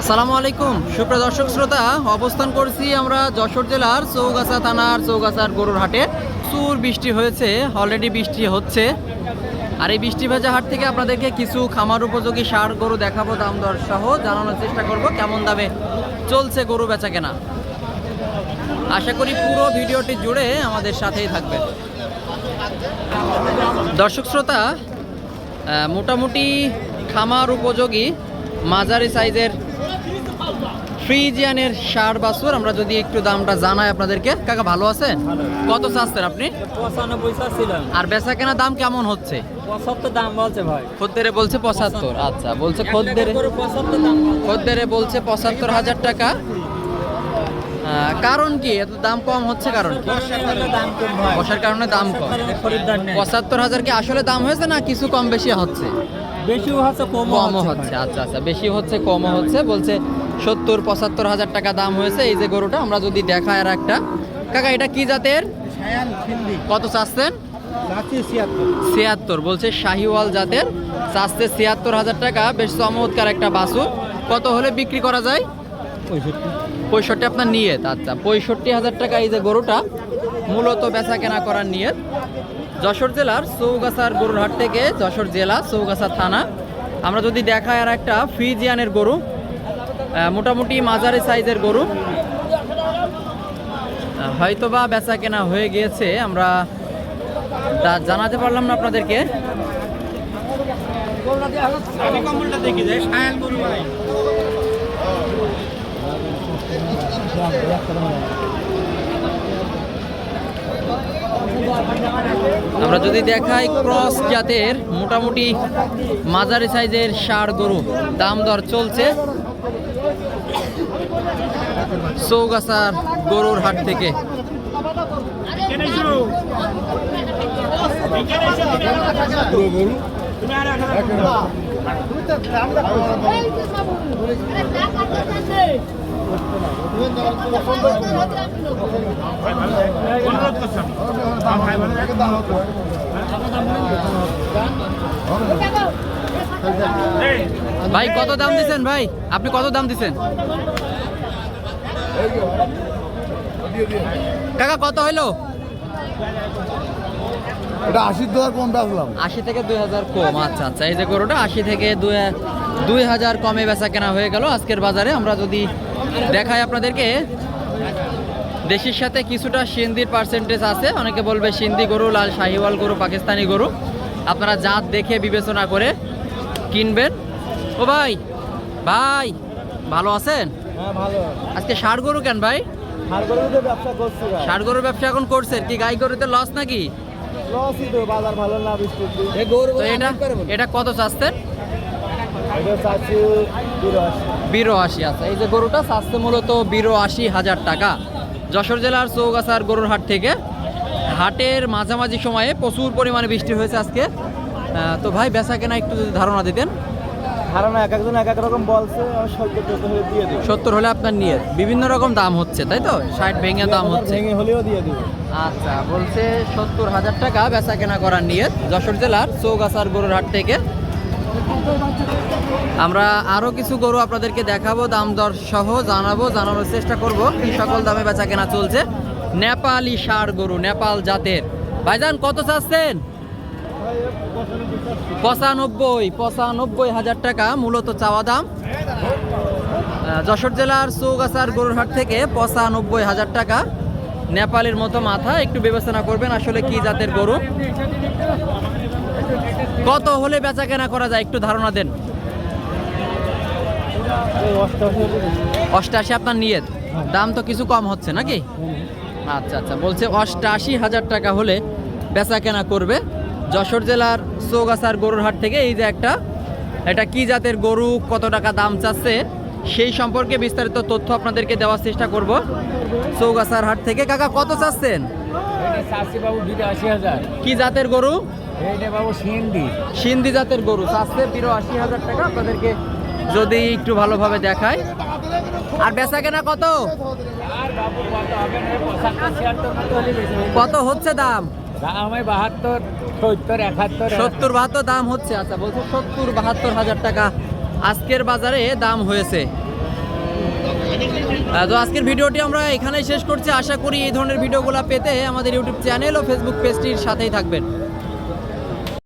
আসসালামু আলাইকুম। সুপ্রিয় দর্শক শ্রোতা, অবস্থান করছি আমরা যশোর জেলার চৌগাছা থানার চৌগাছার গরুর হাটে। প্রচুর বৃষ্টি হয়েছে অলরেডি বৃষ্টি হচ্ছে। আর এই বৃষ্টি ভেজা হাট থেকে আপনাদেরকে কিছু খামার উপযোগী সার, গরু দেখাবো, দাম দর সহ জানানোর চেষ্টা করব, কেমন দামে চলছে গরু বেচা কেনা। আশা করি পুরো ভিডিওটি জুড়ে আমাদের সাথেই থাকবেন। দর্শক শ্রোতা মোটামুটি খামার উপযোগী, মাঝারি সাইজের ফ্রিজিয়ানের সার বাছুর আমরা যদি একটু দামটা জানাই আপনাদেরকে। কাকা ভালো আছেন? কত চাচ্ছেন আপনি? পঁচানব্বই আর বেচা কেনা দাম কেমন হচ্ছে? পঁচাত্তর দাম বলছে ভাই। খদ্দেরে বলছে পঁচাত্তর। আচ্ছা বলছে খদ্দেরে বলছে। খদ্দেরে বলছে পঁচাত্তর হাজার টাকা। কারণ কি? এত দাম কম হচ্ছে কারণ কি? বসার কারণে দাম কম পঁচাত্তর হাজার কি আসলে দাম হয়েছে না কিছু কম বেশি হচ্ছে? বেশিও হচ্ছে কম কমও হচ্ছে আচ্ছা আচ্ছা বেশি হচ্ছে কমও হচ্ছে। বলছে সত্তর পঁচাত্তর হাজার টাকা দাম হয়েছে। এই যে গরুটা আমরা যদি দেখাই আর একটা। কাকা এটা কি জাতের? কত চাচ্ছেন? ছিয়াত্তর। বলছে শাহিওয়াল জাতের। চাচ্ছে ছিয়াত্তর হাজার টাকা বেশ চমৎকার একটা বাসু কত হলে বিক্রি করা যায়? পঁয়ষট্টি। আপনার নিয়ত আচ্ছা। পঁয়ষট্টি হাজার টাকা এই যে গরুটা মূলত বেচা কেনা করার নিয়ত। যশোর জেলার চৌগাছার গরুর হাট থেকে যশোর জেলা চৌগাছা থানা। আমরা যদি দেখাই আর একটা ফিজিয়ানের গরু। মোটামুটি মাঝারি সাইজের গরু। হয়তোবা বেচা কেনা হয়ে গিয়েছে আমরা তা- জানাতে পারলাম না আপনাদেরকে। আমরা যদি দেখাই ক্রস জাতের মোটামুটি মাঝারি সাইজের ষাড় গরু দাম দর চলছে। চৌগাছার গরুর হাট থেকে। ভাই কত দাম দিচ্ছেন ভাই? আপনি কত দাম দিছেন? কাকা কত হইল? এটা আশির দোয়ার কম বেচলাম। আশি থেকে দুই হাজার কম আচ্ছা আচ্ছা। এই যে গরুটা আশি থেকে দুই দুই হাজার কমে বেচা কেনা হয়ে গেল আজকের বাজারে। আমরা যদি দেখাই আপনাদেরকে দেশির সাথে কিছুটা সিন্ধির পার্সেন্টেজ আছে। অনেকে বলবে সিন্ধি গরু লাল শাহিওয়াল গরু পাকিস্তানি গরু। আপনারা জাত দেখে বিবেচনা করে কিনবেন। ও ভাই ভাই ভালো আছেন? আজকে ষাট গরু কেন ভাই? ষাট গরুর ব্যবসা এখন করছেন কি গাই গরুতে লস নাকি? লসই তো বাজার ভালো না বৃষ্টি এই গরু তো এটা এটা কত চাচ্ছেন? এটা বিরো আশি আছে। এই যে গরুটা স্বাস্থ্য মূলত বিরো আশি হাজার টাকা। যশোর জেলার চৌগাছার গরুর হাট থেকে। হাটের মাঝামাঝি সময়ে প্রচুর পরিমাণে বৃষ্টি হয়েছে আজকে। আহ, তো ভাই বেচা কেনা একটু যদি ধারণা দিতেন। ধারণা এক একজন এক এক রকম বলছে আমি সত্তর চোদ্দ হলে দিয়ে দেবো। সত্তর হলে আপনার নিয়ে বিভিন্ন রকম দাম হচ্ছে তাই তো? ষাট ভেঙে দাম হচ্ছে। ভেঙে হলেও দিয়ে দেবো। আচ্ছা বলছে সত্তর হাজার টাকা বেচা কেনা করার নিয়ে যশোর জেলার চৌগাছার গরুর হাট থেকে। আমরা আরও কিছু গরু আপনাদেরকে দেখাবো দাম দর সহ জানাব জানানোর চেষ্টা করব। কি সকল দামে বেচা কেনা চলছে? নেপালি ষাড় গরু নেপাল জাতের। ভাইজান কত চাচ্ছেন? পঁচানব্বই পঁচানব্বই হাজার টাকা মূলত চাওয়া দাম। যশোর জেলার চৌগাছার গরুরহাট থেকে পঁচানব্বই হাজার টাকা। নেপালের মতো মাথা, একটু বিবেচনা করবেন আসলে কি জাতের গরু। কত হলে বেচা কেনা করা যায়, একটু ধারণা দেন। অষ্টাশি আপনার নিয়ত। দাম তো কিছু কম হচ্ছে নাকি? আচ্ছা আচ্ছা বলছে অষ্টাশি হাজার টাকা হলে বেচা কেনা করবে। যশোর জেলার চৌগাছার গরুর হাট থেকে এই যে একটা এটা কি জাতের গরু কত টাকা দাম চাচ্ছে সেই সম্পর্কে বিস্তারিত তথ্য আপনাদেরকে দেওয়ার চেষ্টা করব। চৌগাছার হাট থেকে কাকা কত চাচ্ছেন? কি জাতের গরু? সিন্ধি জাতের গরু চাচ্ছে বিরাশি হাজার টাকা আপনাদেরকে যদি একটু ভালোভাবে দেখায় আর বেচা কেনা কত? আর বাবু কত হচ্ছে দাম? বাহাত্তর। সত্তর বাহাত্তর দাম হচ্ছে আচ্ছা বলছে সত্তর বাহাত্তর হাজার টাকা। আজকের বাজারে দাম হয়েছে। তো আজকের ভিডিওটি আমরা এখানেই শেষ করছি। আশা করি এই ধরনের ভিডিওগুলো পেতে আমাদের ইউটিউব চ্যানেল ও ফেসবুক পেজটির সাথেই থাকবেন।